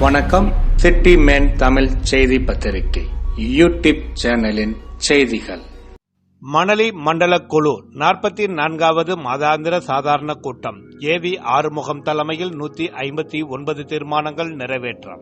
வணக்கம். City man Tamil செய்தி பத்திரிகை. யூடியூப் சேனலின் செய்திகள். மணலி மண்டல குழு நாற்பத்தி நான்காவது மாதாந்திர சாதாரண கூட்டம். ஏவி ஆறுமுகம் தலைமையில் நூத்தி ஐம்பத்தி ஒன்பது தீர்மானங்கள் நிறைவேற்றம்.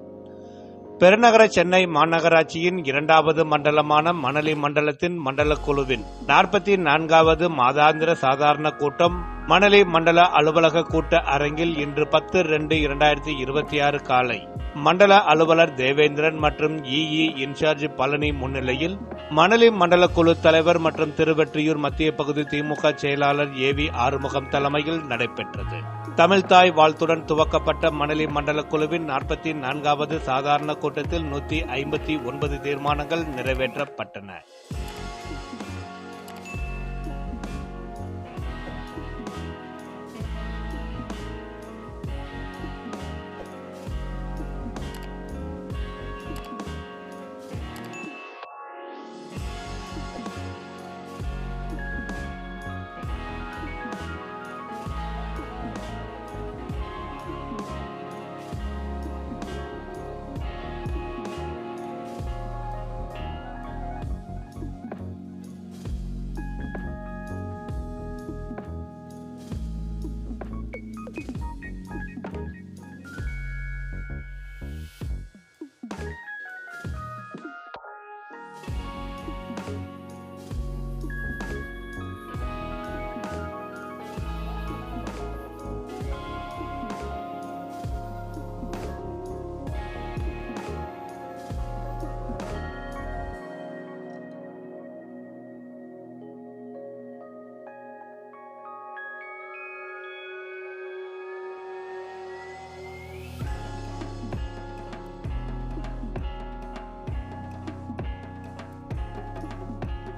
பெருநகர சென்னை மாநகராட்சியின் இரண்டாவது மண்டலமான மணலி மண்டலத்தின் மண்டல குழுவின் நாற்பத்தி நான்காவது மாதாந்திர சாதாரண கூட்டம் மணலி மண்டல அலுவலக கூட்ட அரங்கில் இன்று பத்து ரெண்டு இரண்டாயிரத்தி இருபத்தி ஆறு காலை மண்டல அலுவலர் தேவேந்திரன் மற்றும் இஇ இன்சார்ஜ் பழனி முன்னிலையில் மணலி மண்டல குழு தலைவர் மற்றும் திருவெற்றியூர் மத்திய பகுதி திமுக செயலாளர் ஏவி ஆறுமுகம் தலைமையில் நடைபெற்றது. தமிழ்தாய் வாழ்த்துடன் துவக்கப்பட்ட மணலி மண்டல குழுவின் நாற்பத்தி நான்காவது சாதாரண கூட்டத்தில் நூத்தி ஐம்பத்தி ஒன்பது தீர்மானங்கள் நிறைவேற்றப்பட்டன.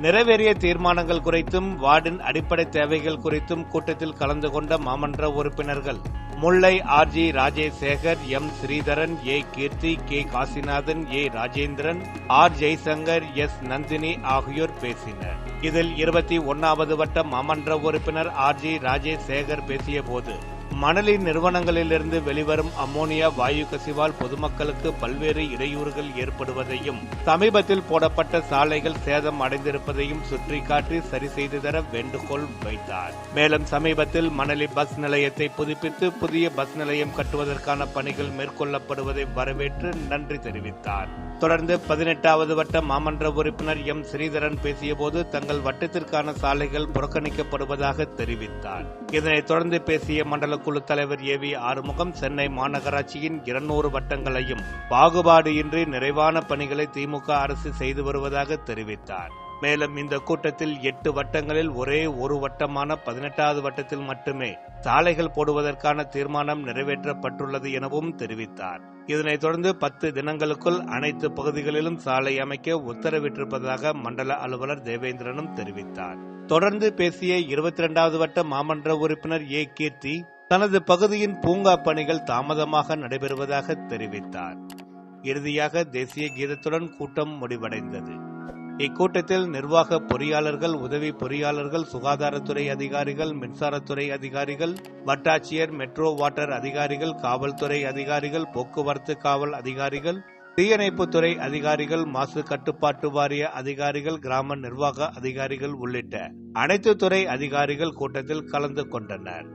நிறைவேறிய தீர்மானங்கள் குறித்தும் வார்டின் அடிப்படை தேவைகள் குறித்தும் கூட்டத்தில் கலந்து கொண்ட மாமன்ற உறுப்பினர்கள் Mullai R G Rajasekar M Sridharan A Keerthi K Kasinathan A Rajendran R Jaishankar S Nandhini ஆகியோர் பேசினர். இதில் இருபத்தி ஒன்னாவது வட்ட மாமன்ற உறுப்பினர் ஆர் ஜி ராஜேசேகர் பேசியபோது மணலி நிறுவனங்களிலிருந்து வெளிவரும் அம்மோனியா வாயு கசிவால் பொதுமக்களுக்கு பல்வேறு இடையூறுகள் ஏற்படுவதையும் சமீபத்தில் போடப்பட்ட சாலைகள் சேதம் அடைந்திருப்பதையும் சுற்றிக்காட்டி சரி செய்து தர வேண்டுகோள் வைத்தார். மேலும் சமீபத்தில் மணலி பஸ் நிலையத்தை புதுப்பித்து புதிய பஸ் நிலையம் கட்டுவதற்கான பணிகள் மேற்கொள்ளப்படுவதை வரவேற்று நன்றி தெரிவித்தார். தொடர்ந்து பதினெட்டாவது வட்ட மாமன்ற உறுப்பினர் எம். ஸ்ரீதரன் பேசியபோது தங்கள் வட்டத்திற்கான சாலைகள் புறக்கணிக்கப்படுவதாக தெரிவித்தார். இதனைத் தொடர்ந்து பேசிய மண்டல குழு தலைவர் ஏ. வி. ஆறுமுகம் சென்னை மாநகராட்சியின் இருநூறு வட்டங்களையும் பாகுபாடு இன்றி நிறைவான பணிகளை திமுக அரசு செய்து வருவதாக தெரிவித்தார். மேலும் இந்த கூட்டத்தில் எட்டு வட்டங்களில் ஒரே ஒரு வட்டமான பதினெட்டாவது வட்டத்தில் மட்டுமே சாலைகள் போடுவதற்கான தீர்மானம் நிறைவேற்றப்பட்டுள்ளது எனவும் தெரிவித்தார். இதனைத் தொடர்ந்து பத்து தினங்களுக்குள் அனைத்து பகுதிகளிலும் சாலை அமைக்க உத்தரவிட்டிருப்பதாக மண்டல அலுவலர் தேவேந்திரனும் தெரிவித்தார். தொடர்ந்து பேசிய இருபத்தி இரண்டாவது வட்ட மாமன்ற உறுப்பினர் ஏ. கீர்த்தி தனது பகுதியின் பூங்கா பணிகள் தாமதமாக நடைபெறுவதாக தெரிவித்தார். இறுதியாக தேசிய கீதத்துடன் கூட்டம் முடிவடைந்தது. இக்கூட்டத்தில் நிர்வாக பொறியாளர்கள் உதவி பொறியாளர்கள் சுகாதாரத்துறை அதிகாரிகள் மின்சாரத்துறை அதிகாரிகள் வட்டாட்சியர் மெட்ரோ வாட்டர் அதிகாரிகள் காவல்துறை அதிகாரிகள் போக்குவரத்து காவல் அதிகாரிகள் தீயணைப்புத்துறை அதிகாரிகள் மாசு கட்டுப்பாட்டு வாரிய அதிகாரிகள் கிராம நிர்வாக அதிகாரிகள் உள்ளிட்ட அனைத்து துறை அதிகாரிகள் கூட்டத்தில் கலந்து கொண்டனர்.